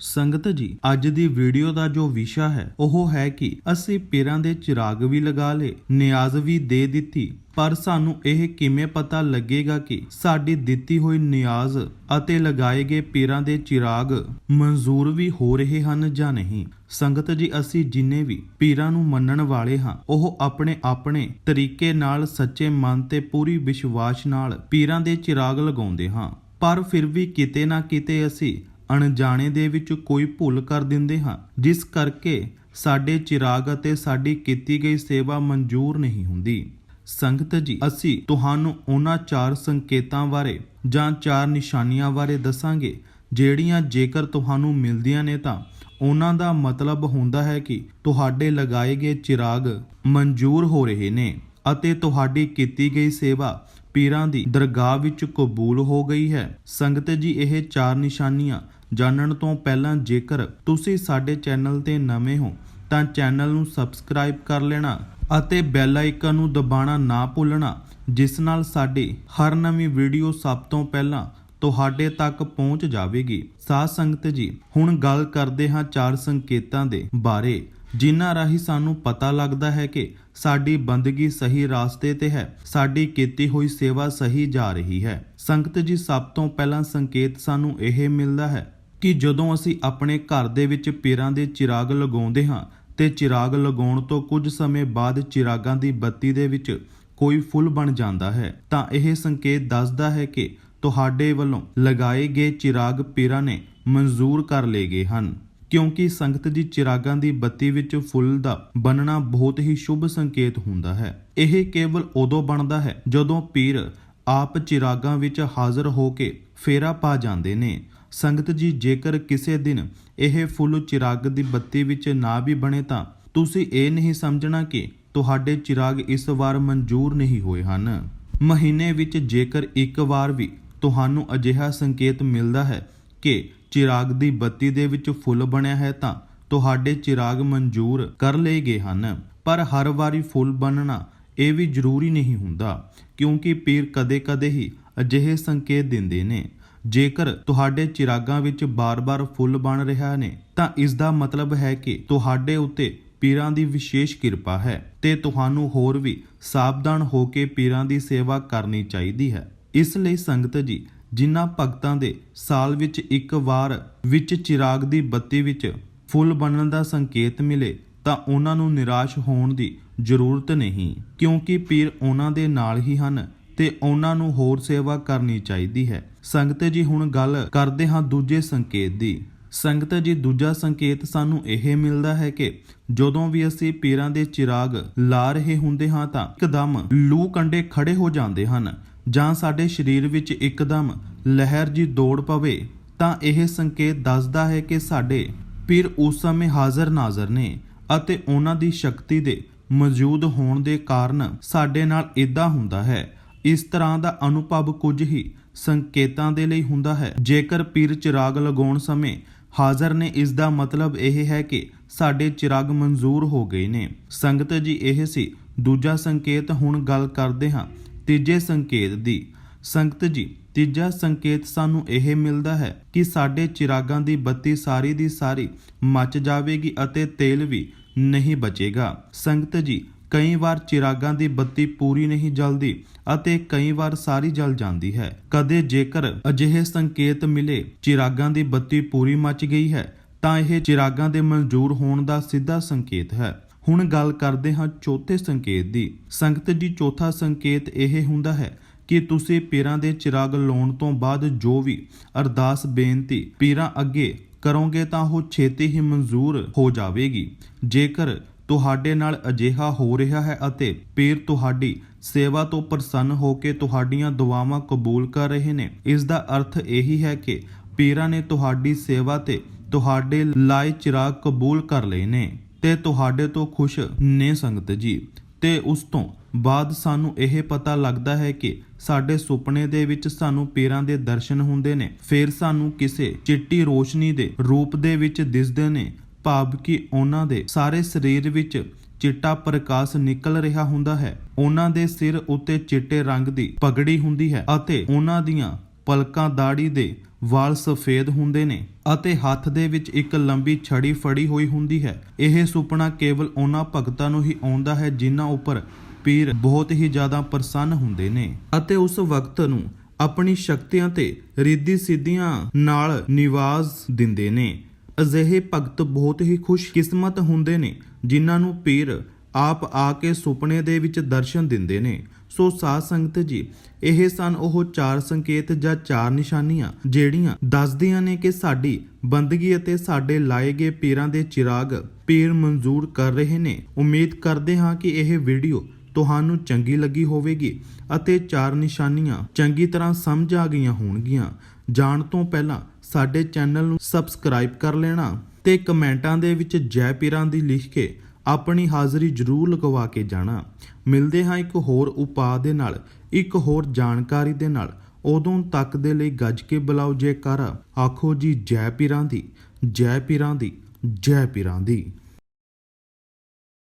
ਸੰਗਤ ਜੀ, ਅੱਜ ਦੀ ਵੀਡੀਓ ਦਾ ਜੋ ਵਿਸ਼ਾ ਹੈ, ਉਹ ਹੈ ਕਿ ਅਸੀਂ ਪੀਰਾਂ ਦੇ ਚਿਰਾਗ ਵੀ ਲਗਾ ਲਏ, ਨਿਆਜ਼ ਵੀ ਦੇ ਦਿੱਤੀ। ਪਰ ਸਾਨੂੰ ਇਹ ਕਿਵੇਂ ਪਤਾ ਲੱਗੇਗਾ ਕਿ ਸਾਡੀ ਦਿੱਤੀ ਹੋਈ ਨਿਆਜ਼ ਅਤੇ ਲਗਾਏ ਗਏ ਪੀਰਾਂ ਦੇ ਚਿਰਾਗ ਮਨਜ਼ੂਰ ਵੀ ਹੋ ਰਹੇ ਹਨ ਜਾਂ ਨਹੀਂ? ਸੰਗਤ ਜੀ, ਅਸੀਂ ਜਿੰਨੇ ਵੀ ਪੀਰਾਂ ਨੂੰ ਮੰਨਣ ਵਾਲੇ ਹਾਂ, ਉਹ ਆਪਣੇ ਆਪਣੇ ਤਰੀਕੇ ਨਾਲ ਸੱਚੇ ਮਨ ਤੇ ਪੂਰੀ ਵਿਸ਼ਵਾਸ ਨਾਲ ਪੀਰਾਂ ਦੇ ਚਿਰਾਗ ਲਗਾਉਂਦੇ ਹਾਂ। ਪਰ ਫਿਰ ਵੀ ਕਿਤੇ ਨਾ ਕਿਤੇ ਅਸੀਂ ਅਣਜਾਣੇ ਦੇ ਵਿੱਚ ਕੋਈ ਭੁੱਲ ਕਰ ਦਿੰਦੇ ਹਾਂ। ਜਿਸ ਕਰਕੇ ਸਾਡੇ ਚਿਰਾਗ ਅਤੇ ਸਾਡੀ ਕੀਤੀ ਗਈ ਸੇਵਾ ਮਨਜ਼ੂਰ ਨਹੀਂ ਹੁੰਦੀ। ਸੰਗਤ ਜੀ, ਅਸੀਂ ਤੁਹਾਨੂੰ ਉਹਨਾਂ ਚਾਰ ਸੰਕੇਤਾਂ ਬਾਰੇ ਜਾਂ ਚਾਰ ਨਿਸ਼ਾਨੀਆਂ ਬਾਰੇ ਦੱਸਾਂਗੇ, ਜਿਹੜੀਆਂ ਜੇਕਰ ਤੁਹਾਨੂੰ ਮਿਲਦੀਆਂ ਨੇ ਤਾਂ ਉਹਨਾਂ ਦਾ ਮਤਲਬ ਹੁੰਦਾ ਹੈ ਕਿ ਤੁਹਾਡੇ ਲਗਾਏ ਗਏ ਚਿਰਾਗ ਮਨਜ਼ੂਰ ਹੋ ਰਹੇ ਨੇ ਅਤੇ ਤੁਹਾਡੀ ਕੀਤੀ ਗਈ ਸੇਵਾ ਪੀਰਾਂ ਦੀ ਦਰਗਾਹ ਵਿੱਚ ਕਬੂਲ ਹੋ ਗਈ ਹੈ। ਸੰਗਤ ਜੀ, ਇਹ ਚਾਰ ਨਿਸ਼ਾਨੀਆਂ ਜਾਣਨ ਤੋਂ ਪਹਿਲਾਂ ਜੇਕਰ ਤੁਸੀਂ ਸਾਡੇ ਚੈਨਲ ਤੇ ਨਵੇਂ ਹੋ, ਤਾਂ ਚੈਨਲ ਨੂੰ ਸਬਸਕ੍ਰਾਈਬ ਕਰ ਲੈਣਾ ਅਤੇ ਬੈਲ ਆਈਕਨ ਨੂੰ ਦਬਾਉਣਾ ਨਾ ਭੁੱਲਣਾ, ਜਿਸ ਨਾਲ ਸਾਡੀ ਹਰ ਨਵੀਂ ਵੀਡੀਓ ਸਭ ਤੋਂ ਪਹਿਲਾਂ ਤੁਹਾਡੇ ਤੱਕ ਪਹੁੰਚ ਜਾਵੇਗੀ। ਸਾਧ ਸੰਗਤ ਜੀ, ਹੁਣ ਗੱਲ ਕਰਦੇ ਹਾਂ ਚਾਰ ਸੰਕੇਤਾਂ ਦੇ ਬਾਰੇ। ਜਿਨ੍ਹਾਂ ਰਾਹੀਂ ਸਾਨੂੰ ਪਤਾ ਲੱਗਦਾ ਹੈ ਕਿ ਸਾਡੀ ਬੰਦਗੀ ਸਹੀ ਰਾਸਤੇ ਤੇ ਹੈ, ਸਾਡੀ ਕੀਤੀ ਹੋਈ ਸੇਵਾ ਸਹੀ ਜਾ ਰਹੀ ਹੈ। ਸੰਗਤ ਜੀ, ਸਭ ਤੋਂ ਪਹਿਲਾਂ ਸੰਕੇਤ ਸਾਨੂੰ ਇਹ ਮਿਲਦਾ ਹੈ ਕਿ ਜਦੋਂ ਅਸੀਂ ਆਪਣੇ ਘਰ ਦੇ ਵਿੱਚ ਪੀਰਾਂ ਦੇ ਚਿਰਾਗ ਲਗਾਉਂਦੇ ਹਾਂ ਤੇ ਚਿਰਾਗ ਲਗਾਉਣ ਤੋਂ ਕੁਝ ਸਮੇਂ ਬਾਅਦ ਚਿਰਾਗਾਂ ਦੀ ਬੱਤੀ ਦੇ ਵਿੱਚ ਕੋਈ ਫੁੱਲ ਬਣ ਜਾਂਦਾ ਹੈ, ਤਾਂ ਇਹ ਸੰਕੇਤ ਦੱਸਦਾ ਹੈ ਕਿ ਤੁਹਾਡੇ ਵੱਲੋਂ ਲਗਾਏ ਗਏ ਚਿਰਾਗ ਪੀਰਾਂ ਨੇ ਮਨਜ਼ੂਰ ਕਰ ਲਏ ਗਏ ਹਨ। ਕਿਉਂਕਿ ਸੰਗਤ ਦੀ ਚਿਰਾਗਾਂ ਦੀ ਬੱਤੀ ਵਿੱਚ ਫੁੱਲ ਦਾ ਬਣਨਾ ਬਹੁਤ ਹੀ ਸ਼ੁਭ ਸੰਕੇਤ ਹੁੰਦਾ ਹੈ। ਇਹ ਕੇਵਲ ਉਦੋਂ ਬਣਦਾ ਹੈ ਜਦੋਂ ਪੀਰ ਆਪ ਚਿਰਾਗਾਂ ਵਿੱਚ ਹਾਜ਼ਰ ਹੋ ਕੇ ਫੇਰਾ ਪਾ ਜਾਂਦੇ ਨੇ। ਸੰਗਤ ਜੀ, ਜੇਕਰ ਕਿਸੇ ਦਿਨ ਇਹ ਫੁੱਲ ਚਿਰਾਗ ਦੀ ਬੱਤੀ ਵਿੱਚ ਨਾ ਵੀ ਬਣੇ ਤਾਂ ਤੁਸੀਂ ਇਹ ਨਹੀਂ ਸਮਝਣਾ ਕਿ ਤੁਹਾਡੇ ਚਿਰਾਗ ਇਸ ਵਾਰ ਮਨਜ਼ੂਰ ਨਹੀਂ ਹੋਏ ਹਨ। ਮਹੀਨੇ ਵਿੱਚ ਜੇਕਰ ਇੱਕ ਵਾਰ ਵੀ ਤੁਹਾਨੂੰ ਅਜਿਹਾ ਸੰਕੇਤ ਮਿਲਦਾ ਹੈ ਕਿ ਚਿਰਾਗ ਦੀ ਬੱਤੀ ਦੇ ਵਿੱਚ ਫੁੱਲ ਬਣਿਆ ਹੈ ਤਾਂ ਤੁਹਾਡੇ ਚਿਰਾਗ ਮਨਜ਼ੂਰ ਕਰ ਲਏ ਗਏ ਹਨ। ਪਰ ਹਰ ਵਾਰੀ ਫੁੱਲ ਬਣਨਾ ਇਹ ਵੀ ਜ਼ਰੂਰੀ ਨਹੀਂ ਹੁੰਦਾ, ਕਿਉਂਕਿ ਪੀਰ ਕਦੇ-ਕਦੇ ਹੀ ਅਜਿਹੇ ਸੰਕੇਤ ਦਿੰਦੇ ਨੇ। ਜੇਕਰ ਤੁਹਾਡੇ ਚਿਰਾਗਾਂ ਵਿੱਚ ਬਾਰ-ਬਾਰ ਫੁੱਲ ਬਣ ਰਿਹਾ ਨੇ, ਤਾਂ ਇਸ ਦਾ ਮਤਲਬ ਹੈ ਕਿ ਤੁਹਾਡੇ ਉੱਤੇ ਪੀਰਾਂ ਦੀ ਵਿਸ਼ੇਸ਼ ਕਿਰਪਾ ਹੈ ਤੇ ਤੁਹਾਨੂੰ ਹੋਰ ਵੀ ਸਾਵਧਾਨ ਹੋ ਕੇ ਪੀਰਾਂ ਦੀ ਸੇਵਾ ਕਰਨੀ ਚਾਹੀਦੀ ਹੈ। ਇਸ ਲਈ ਸੰਗਤ ਜੀ ਜਿਨ੍ਹਾਂ ਭਗਤਾਂ ਦੇ ਸਾਲ ਵਿੱਚ ਇੱਕ ਵਾਰ ਵਿੱਚ ਚਿਰਾਗ ਦੀ ਬੱਤੀ ਵਿੱਚ ਫੁੱਲ ਬਣਨ ਦਾ ਸੰਕੇਤ ਮਿਲੇ, ਤਾਂ ਉਹਨਾਂ ਨੂੰ ਨਿਰਾਸ਼ ਹੋਣ ਦੀ ਜ਼ਰੂਰਤ ਨਹੀਂ। ਕਿਉਂਕਿ ਪੀਰ ਉਹਨਾਂ ਦੇ ਨਾਲ ਹੀ ਹਨ ਤੇ ਉਹਨਾਂ ਨੂੰ ਹੋਰ ਸੇਵਾ ਕਰਨੀ ਚਾਹੀਦੀ ਹੈ। ਸੰਗਤ ਜੀ, ਹੁਣ ਗੱਲ ਕਰਦੇ ਹਾਂ ਦੂਜੇ ਸੰਕੇਤ ਦੀ। ਸੰਗਤ ਜੀ, ਦੂਜਾ ਸੰਕੇਤ ਸਾਨੂੰ ਇਹ ਮਿਲਦਾ ਹੈ ਕਿ ਜਦੋਂ ਵੀ ਅਸੀਂ ਪੀਰਾਂ ਦੇ ਚਿਰਾਗ ਲਾ ਰਹੇ ਹੁੰਦੇ ਹਾਂ ਤਾਂ ਇੱਕਦਮ ਲੂ ਕੰਡੇ ਖੜੇ ਹੋ ਜਾਂਦੇ ਹਨ। ਜਾਂ ਸਾਡੇ ਸਰੀਰ ਵਿੱਚ ਇੱਕਦਮ ਲਹਿਰ ਜੀ ਦੌੜ ਪਵੇ, ਤਾਂ ਇਹ ਸੰਕੇਤ ਦੱਸਦਾ ਹੈ ਕਿ ਸਾਡੇ ਪੀਰ ਉਸ ਸਮੇਂ ਹਾਜ਼ਰ ਨਾਜ਼ਰ ਨੇ ਅਤੇ ਉਹਨਾਂ ਦੀ ਸ਼ਕਤੀ ਦੇ ਮੌਜੂਦ ਹੋਣ ਦੇ ਕਾਰਨ ਸਾਡੇ ਨਾਲ ਇਦਾਂ ਹੁੰਦਾ ਹੈ। ਇਸ ਤਰ੍ਹਾਂ ਦਾ ਅਨੁਭਵ ਕੁਝ ਹੀ ਸੰਕੇਤਾਂ ਦੇ ਲਈ ਹੁੰਦਾ ਹੈ। ਜੇਕਰ ਪੀਰ ਚਿਰਾਗ ਲਗਾਉਣ ਸਮੇਂ ਹਾਜ਼ਰ ਨੇ, ਇਸ ਦਾ ਮਤਲਬ ਇਹ ਹੈ ਕਿ ਸਾਡੇ ਚਿਰਾਗ ਮਨਜ਼ੂਰ ਹੋ ਗਏ ਨੇ। ਸੰਗਤ ਜੀ, ਇਹ ਸੀ ਦੂਜਾ ਸੰਕੇਤ। ਹੁਣ ਗੱਲ ਕਰਦੇ ਹਾਂ ਤੀਜੇ ਸੰਕੇਤ ਦੀ। ਸੰਗਤ ਜੀ, ਤੀਜਾ ਸੰਕੇਤ ਸਾਨੂੰ ਇਹ ਮਿਲਦਾ ਹੈ ਕਿ ਸਾਡੇ ਚਿਰਾਗਾਂ ਦੀ ਬੱਤੀ ਸਾਰੀ ਦੀ ਸਾਰੀ ਮੱਚ ਜਾਵੇਗੀ ਅਤੇ ਤੇਲ ਵੀ ਨਹੀਂ ਬਚੇਗਾ। ਸੰਗਤ ਜੀ, ਕਈ ਵਾਰ ਚਿਰਾਗਾਂ ਦੀ ਬੱਤੀ ਪੂਰੀ ਨਹੀਂ ਜਲਦੀ ਅਤੇ ਕਈ ਵਾਰ ਸਾਰੀ ਜਲ ਜਾਂਦੀ ਹੈ। ਕਦੇ ਜੇਕਰ ਅਜਿਹੇ ਸੰਕੇਤ ਮਿਲੇ, ਚਿਰਾਗਾਂ ਦੀ ਬੱਤੀ ਪੂਰੀ ਮੱਚ ਗਈ ਹੈ, ਤਾਂ ਇਹ ਚਿਰਾਗਾਂ ਦੇ ਮਨਜ਼ੂਰ ਹੋਣ ਦਾ ਸਿੱਧਾ ਸੰਕੇਤ ਹੈ। ਹੁਣ ਗੱਲ ਕਰਦੇ ਹਾਂ ਚੌਥੇ ਸੰਕੇਤ ਦੀ। ਸੰਗਤ ਜੀ, ਚੌਥਾ ਸੰਕੇਤ ਇਹ ਹੁੰਦਾ ਹੈ ਕਿ ਤੁਸੀਂ ਪੀਰਾਂ ਦੇ ਚਿਰਾਗ ਲਾਉਣ ਤੋਂ ਬਾਅਦ ਜੋ ਵੀ ਅਰਦਾਸ, ਬੇਨਤੀ ਪੀਰਾਂ ਅੱਗੇ ਕਰੋਗੇ ਤਾਂ ਉਹ ਛੇਤੀ ਹੀ ਮਨਜ਼ੂਰ ਹੋ ਜਾਵੇਗੀ। ਜੇਕਰ ਤੁਹਾਡੇ ਨਾਲ ਅਜਿਹਾ ਹੋ ਰਿਹਾ ਹੈ ਅਤੇ ਪੀਰ ਤੁਹਾਡੀ ਸੇਵਾ ਤੋਂ ਪ੍ਰਸੰਨ ਹੋ ਕੇ ਤੁਹਾਡੀਆਂ ਦੁਆਵਾਂ ਕਬੂਲ ਕਰ ਰਹੇ ਨੇ, ਇਸ ਦਾ ਅਰਥ ਇਹੀ ਹੈ ਕਿ ਪੀਰਾਂ ਨੇ ਤੁਹਾਡੀ ਸੇਵਾ ਤੇ ਤੁਹਾਡੇ ਲਾਏ ਚਿਰਾਗ ਕਬੂਲ ਕਰ ਲਏ ਨੇ। ਤੇ ਤੁਹਾਡੇ ਤੋਂ ਖੁਸ਼ ਨੇ ਸੰਗਤ ਜੀ। ਤੇ ਉਸ ਤੋਂ ਬਾਅਦ ਸਾਨੂੰ ਇਹ ਪਤਾ ਲੱਗਦਾ ਹੈ ਕਿ ਸਾਡੇ ਸੁਪਨੇ ਦੇ ਵਿੱਚ ਸਾਨੂੰ ਪੀਰਾਂ ਦੇ ਦਰਸ਼ਨ ਹੁੰਦੇ ਨੇ। ਫਿਰ ਸਾਨੂੰ ਕਿਸੇ ਚਿੱਟੀ ਰੋਸ਼ਨੀ ਦੇ ਰੂਪ ਦੇ ਵਿੱਚ ਦਿਸਦੇ ਨੇ, ਭਾਵ ਕਿ ਉਹਨਾਂ ਦੇ ਸਾਰੇ ਸਰੀਰ ਵਿੱਚ ਚਿੱਟਾ ਪ੍ਰਕਾਸ਼ ਨਿਕਲ ਰਿਹਾ ਹੁੰਦਾ ਹੈ। ਉਹਨਾਂ ਦੇ ਸਿਰ ਉੱਤੇ ਚਿੱਟੇ ਰੰਗ ਦੀ ਪਗੜੀ ਹੁੰਦੀ ਹੈ ਅਤੇ ਉਹਨਾਂ ਦੀਆਂ ਪਲਕਾਂ ਦਾੜੀ ਦੇ ਵਾਲ ਸਫੇਦ ਹੁੰਦੇ ਨੇ ਅਤੇ ਹੱਥ ਦੇ ਵਿੱਚ ਇੱਕ ਲੰਬੀ ਛੜੀ ਫੜੀ ਹੋਈ ਹੁੰਦੀ ਹੈ। ਇਹ ਸੁਪਨਾ ਕੇਵਲ ਉਹਨਾਂ ਭਗਤਾਂ ਨੂੰ ਹੀ ਆਉਂਦਾ ਹੈ ਜਿਨ੍ਹਾਂ ਉੱਪਰ ਪੀਰ ਬਹੁਤ ਹੀ ਜ਼ਿਆਦਾ ਪ੍ਰਸੰਨ ਹੁੰਦੇ ਨੇ ਅਤੇ ਉਸ ਵਕਤ ਨੂੰ ਆਪਣੀ ਸ਼ਕਤੀਆਂ ਤੇ ਰਿੱਧੀ ਸਿੱਧੀਆਂ ਨਾਲ ਨਿਵਾਜ਼ ਦਿੰਦੇ ਨੇ। ਅਜਿਹੇ ਭਗਤ ਬਹੁਤ ਹੀ ਖੁਸ਼ਕਿਸਮਤ ਹੁੰਦੇ ਨੇ ਜਿਨ੍ਹਾਂ ਨੂੰ ਪੀਰ ਆਪ ਆ ਕੇ ਸੁਪਨੇ ਦੇ ਵਿੱਚ ਦਰਸ਼ਨ ਦਿੰਦੇ ਨੇ। ਸੋ ਸਾਧ ਸੰਗਤ ਜੀ, ਇਹ ਸਨ ਉਹ ਚਾਰ ਸੰਕੇਤ ਜਾਂ ਚਾਰ ਨਿਸ਼ਾਨੀਆਂ ਜਿਹੜੀਆਂ ਦੱਸਦੀਆਂ ਨੇ ਕਿ ਸਾਡੀ ਬੰਦਗੀ ਅਤੇ ਸਾਡੇ ਲਾਏ ਗਏ ਪੀਰਾਂ ਦੇ ਚਿਰਾਗ ਪੀਰ ਮਨਜ਼ੂਰ ਕਰ ਰਹੇ ਨੇ। ਉਮੀਦ ਕਰਦੇ ਹਾਂ ਕਿ ਇਹ ਵੀਡੀਓ ਤੁਹਾਨੂੰ ਚੰਗੀ ਲੱਗੀ ਹੋਵੇਗੀ ਅਤੇ ਚਾਰ ਨਿਸ਼ਾਨੀਆਂ ਚੰਗੀ ਤਰ੍ਹਾਂ ਸਮਝ ਆ ਗਈਆਂ ਹੋਣਗੀਆਂ। ਜਾਣ ਤੋਂ ਪਹਿਲਾਂ ਸਾਡੇ ਚੈਨਲ ਨੂੰ ਸਬਸਕ੍ਰਾਈਬ ਕਰ ਲੈਣਾ ਤੇ ਕਮੈਂਟਾਂ ਦੇ ਵਿੱਚ ਜੈ ਪੀਰਾਂ ਦੀ ਲਿਖ ਕੇ ਆਪਣੀ ਹਾਜ਼ਰੀ ਜ਼ਰੂਰ ਲਗਵਾ ਕੇ ਜਾਣਾ। ਮਿਲਦੇ ਹਾਂ ਇੱਕ ਹੋਰ ਉਪਾਅ ਦੇ ਨਾਲ, ਇੱਕ ਹੋਰ ਜਾਣਕਾਰੀ ਦੇ ਨਾਲ। ਉਦੋਂ ਤੱਕ ਦੇ ਲਈ ਗੱਜ ਕੇ ਬੁਲਾਓ ਜੈਕਾਰਾ। ਆਖੋ ਜੀ, ਜੈ ਪੀਰਾਂ ਦੀ, ਜੈ ਪੀਰਾਂ ਦੀ, ਜੈ ਪੀਰਾਂ ਦੀ।